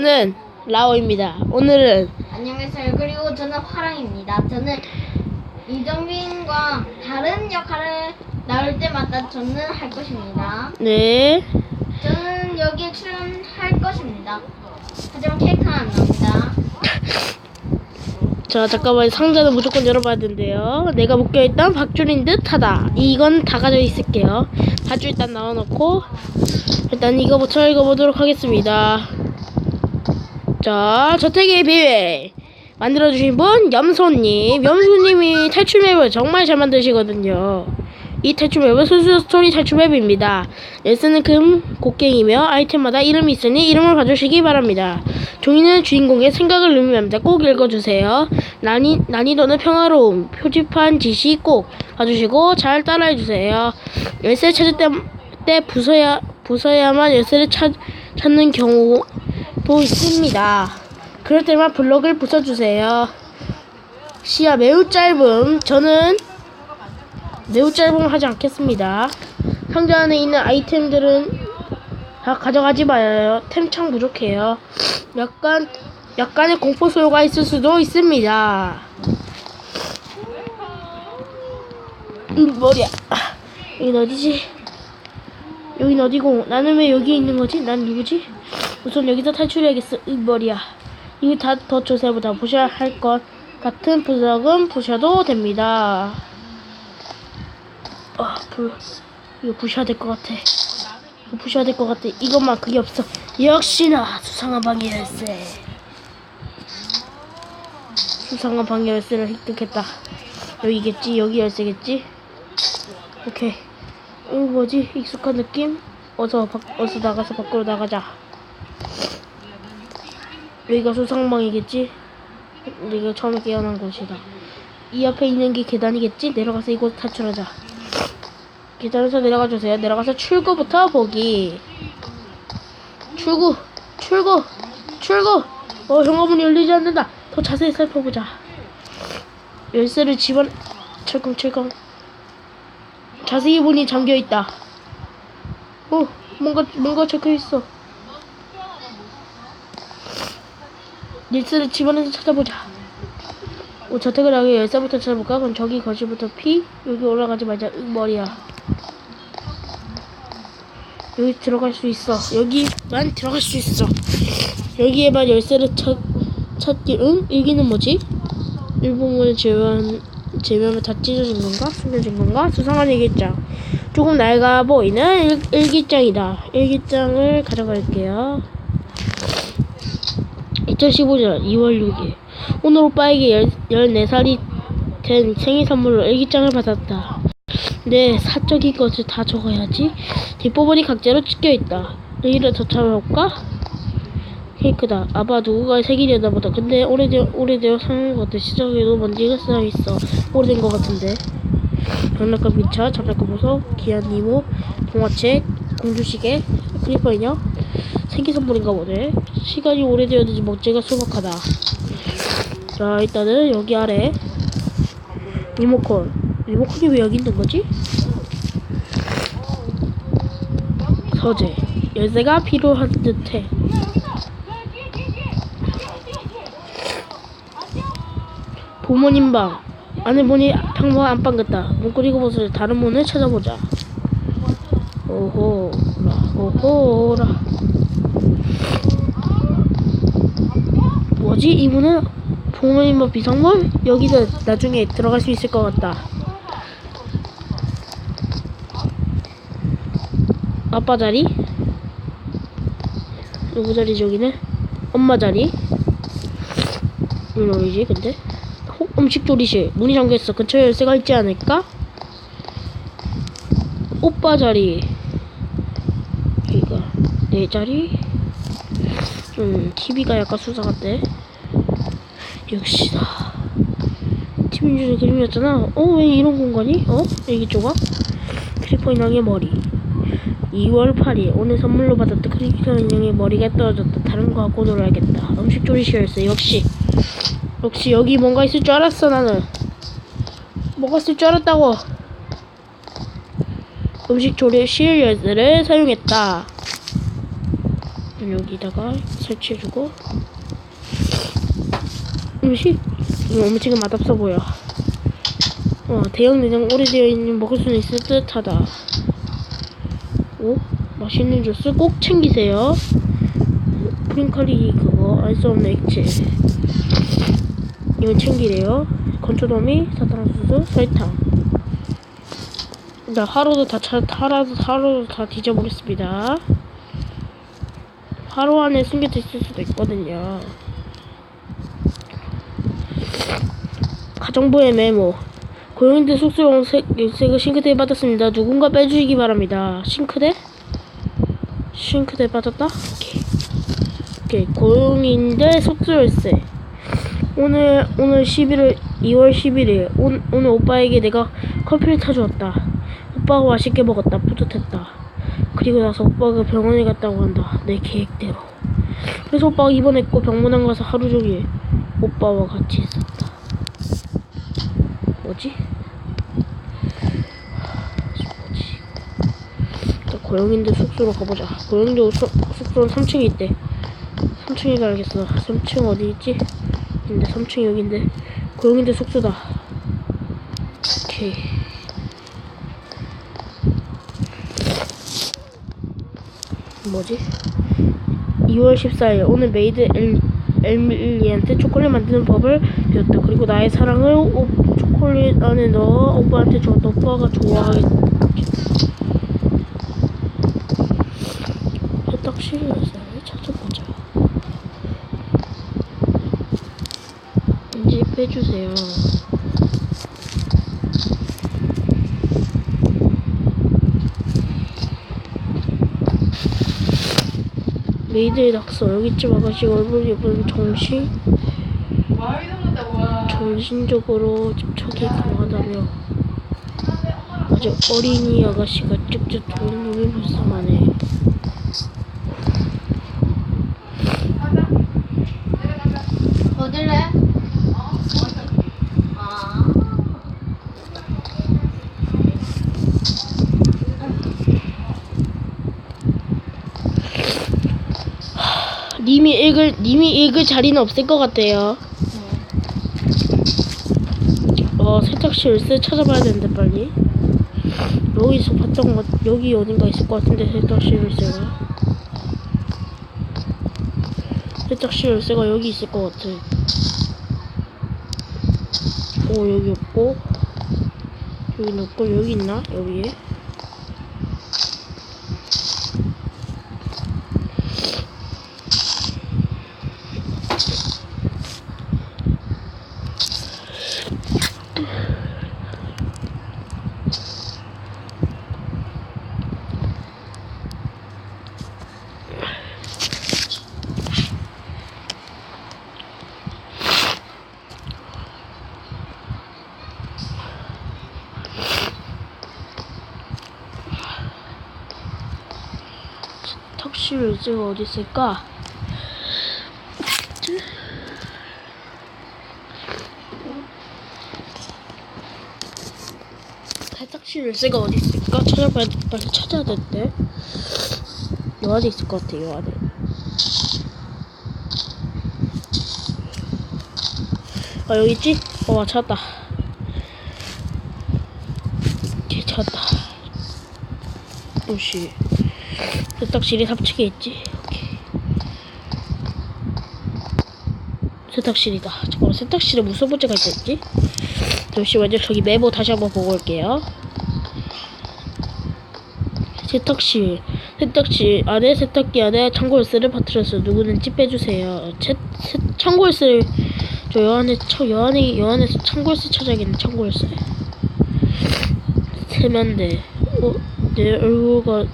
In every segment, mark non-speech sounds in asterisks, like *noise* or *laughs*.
저는 라오입니다. 오늘은 안녕하세요. 그리고 저는 화랑입니다. 저는 이정빈과 다른 역할을 나올 때마다 저는 할 것입니다. 네 저는 여기에 출연할 것입니다. 하지만 캐릭터는 안 나옵니다. *laughs* 자 잠깐만 상자는 무조건 열어봐야 되는데요. 내가 묶여있던 박줄인 듯하다. 이건 다 가져 있을게요. 바줄 일단 넣어놓고 일단 이거부터 읽어보도록 하겠습니다. 자 저택의 비밀 만들어주신 분 염소님. 염소님이 탈출 맵을 정말 잘 만드시거든요. 이 탈출 맵은 순수 스토리 탈출 맵입니다. 레슨은 금 곡괭이며 아이템마다 이름이 있으니 이름을 봐주시기 바랍니다. 종이는 주인공의 생각을 의미합니다. 꼭 읽어주세요. 난이, 난이도는 평화로움, 표지판 지시 꼭 봐주시고 잘 따라해주세요. 열쇠 찾을 때, 때 부숴야, 부숴야만 열쇠를 찾, 찾는 경우 도 있습니다. 그럴 때만 블럭을 부숴주세요. 시야 매우 짧음. 저는 매우 짧으면 하지 않겠습니다. 상자 안에 있는 아이템들은 다 가져가지 마요. 템창 부족해요. 약간 약간의 공포 소요가 있을 수도 있습니다. 음, 머리야. 여긴 어디지? 여긴 어디고? 나는 왜 여기 있는 거지? 난 누구지? 우선 여기서 탈출해야겠어. 음, 머리야. 이거 다 더 조사해보자. 보셔야 할 것 같은 부적은 보셔도 됩니다. 아, 불, 이거 부셔야 될 것 같아. 이거 부셔야 될 것 같아. 이것만 그게 없어. 역시나 수상한 방해 열쇠. 수상한 방해 열쇠를 획득했다. 여기겠지? 여기 열쇠겠지? 오케이. 이거 뭐지? 익숙한 느낌? 어서 밖, 어서 나가서 밖으로 나가자. 여기가 수상방이겠지? 내가 처음에 깨어난 곳이다. 이 앞에 있는 게 계단이겠지? 내려가서 이곳 탈출하자. 계단에서 내려가 주세요. 내려가서 출구부터 보기. 출구, 출구, 출구. 어, 현관문이 열리지 않는다. 더 자세히 살펴보자. 열쇠를 집안 철컹철컹. 자세히 보니 잠겨 있다. 어, 뭔가 뭔가 적혀 있어. 열쇠를 집안에서 찾아보자. 어, 저택을 하기 열쇠부터 찾아볼까? 그럼 저기 거실부터 피 여기 올라가지 말자. 으, 머리야. 여기 들어갈 수 있어. 여기만 들어갈 수 있어. 여기에만 열쇠를 찾, 찾기, 응? 여기는 뭐지? 일본문을 제외한, 제외하면 다 찢어진 건가? 숨겨진 건가? 수상한 일기장. 조금 낡아 보이는 일, 일기장이다. 일기장을 가져갈게요. 2015년 2월 6일. 오늘 오빠에게 14살이 된 생일 선물로 일기장을 받았다. 네, 사적인 것을 다 적어야지. 뒷부분이 각재로 찍혀있다. 여기를 더 찾아볼까? 케이크다. 아마 누군가의 생일이었나 보다. 근데 오래되어, 오래되어 상한 것 같아. 시작에도 먼지가 쌓여있어. 오래된 것 같은데. 장난감 기차, 장난감 보석, 기한 니모, 동화책, 공주시계, 크리퍼 인형. 생일 선물인가 보네. 시간이 오래되었는지 먹지가 소박하다. 자, 일단은 여기 아래 리모컨. 리모컨이 왜 여기 있는 거지? 서재. 열쇠가 필요한 듯해. 부모님 방. 안에 보니 평범한 안방 같다. 문고리고 벗을 다른 문을 찾아보자. 오호라, 오호라. 뭐지? 이 문은 부모님 방 비상문? 여기는 나중에 들어갈 수 있을 것 같다. 아빠 자리? 누구 자리 저기는? 엄마 자리? 이건 어디지 근데? 어, 음식 조리실 문이 잠겨있어 근처에 열쇠가 있지 않을까? 오빠 자리 여기가 내 자리? 음 TV가 약간 수상한데 TV 중에 그림이었잖아. 어 왜 이런 공간이? 어? 여기 조각? 크리퍼 인형의 머리. 2월 8일 오늘 선물로 받았던 크리퍼 인형의 머리가 떨어졌다. 다른 거 갖고 놀아야겠다. 음식 조리실 열쇠 역시. 역시 여기 뭔가 있을 줄 알았어 나는. 뭐가 있을 줄 알았다고. 음식 조리실 열쇠를 사용했다. 여기다가 설치해주고 음식 이거 너무 지금 맛없어 보여. 어 대형 내장 오래되어 있는 먹을 수는 있을 듯하다. 오 맛있는 주스 꼭 챙기세요. 프링클이 그거 알 수 없는 액체. 이건 챙기래요. 건초도미 사탕수수 설탕. 나 하루도 다 차, 하루도, 하루도 다 뒤져보겠습니다. 하루 안에 숨겨져 있을 수도 있거든요. 가정부의 메모. 고용인들 숙소용 색, 색을 싱크대에 받았습니다. 누군가 빼주기 바랍니다. 싱크대? 싱크대 빠졌다? 오케이. 오케이. 고용인들 숙소 열쇠. 오늘, 오늘 11월, 2월 11일. 오, 오늘 오빠에게 내가 커피를 타주었다. 오빠가 맛있게 먹었다. 뿌듯했다. 그리고 나서 오빠가 병원에 갔다고 한다. 내 계획대로. 그래서 오빠가 입원했고 병문안 가서 하루 종일 오빠와 같이 있었다. 뭐지? 뭐지? 일단 고영인들 숙소로 가보자. 고영인들 수- 숙소는 3층에 있대. 3층에 가야겠어. 3층 어디 있지? 근데 3층 여기인데 고영인들 숙소다. 오케이. 뭐지? 2월 14일 오늘 메이드 엘, 엘밀리한테 초콜릿 만드는 법을 배웠다. 그리고 나의 사랑을 오, 초콜릿 안에 넣어 오빠한테 줬다. 오빠가 좋아하겠지. 세탁실 열쇠를 찾아보자. 이제 빼주세요. 메이드의 낙서 여기쯤 와가지고 얼굴 예쁜 정신 정신적으로 이 강하다며 아주 어린이 아가씨가 직접 좋은 놈이 불쌍하네 어딜래? 아. 님이 읽을 님이 읽을 자리는 없을 것 같아요 어 세탁실 열쇠 찾아봐야 되는데 빨리. 여기서 봤던 것 여기 어딘가 있을 것 같은데 세탁실 열쇠가. 세탁실 열쇠가 여기 있을 것 같아. 오 여기 없고. 여기 없고 여기 있나? 여기에 탁실 열쇠가 어디 있을까? 세탁실 열쇠가 어디 있을까? 찾아봐야 돼. 빨리 찾아야 될때. 요 안에 있을 것 같아. 요 안에. 아 여기 있지? 어 찾았다. 오케이 찾았다. 오씨. 세탁실이 3층에 있지. 세탁실이다. 잠깐만 세탁실에 무슨 문제가 있었지? 잠시만요. 저기 메모 다시 한번 보고 올게요. 세탁실. 세탁실 안에 세탁기 안에 창고열쇠를 퍼뜨렸어요. 누구든지 빼주세요. 세, 세, 창고열쇠 저 여안에 저 여안에 여안에서 창고열쇠 찾아야겠네. 창고열쇠. 세면대. 어, 내 얼굴과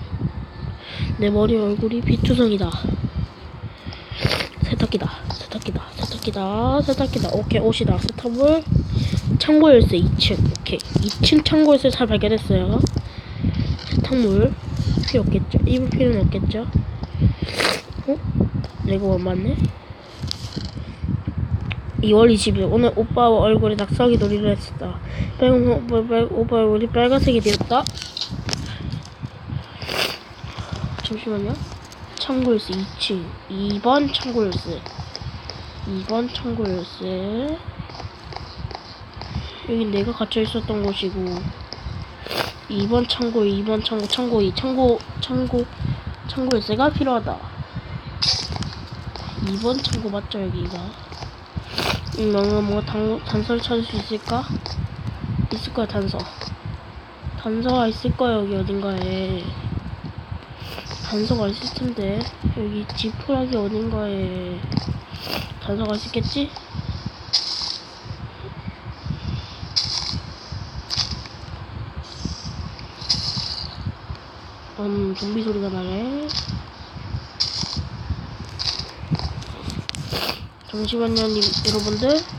내 머리 얼굴이 비투성이다. 세탁기다. 세탁기다. 세탁기다. 세탁기다. 오케이 옷이다. 세탁물. 창고 열쇠 2층. 오케이. 2층 창고 열쇠 잘 발견했어요. 세탁물 필요 없겠죠? 입을 필요는 없겠죠? 어? 이거 안 맞네? 2월 20일 오늘 오빠와 얼굴에 낙서하기 놀이를 했었다. 빨간 오빠, 빨, 오빠 얼굴이 빨간색이 되었다. 잠시만요. 창고열쇠 2층. 2번 창고열쇠 2번 창고열쇠 여기 내가 갇혀 있었던 곳이고. 2번 창고 2번 창고 창고 2 창고 창고 창고 열쇠가 필요하다. 2번 창고 맞죠 여기가? 음, 뭔가 뭔가 단, 단서를 찾을 수 있을까? 있을 거야 단서. 단서가 있을 거야 여기 어딘가에 단서가 있을 텐데 여기 지푸라기 어딘가에 단서가 있겠지? 음 좀비 소리가 나네 잠시만요 님, 여러분들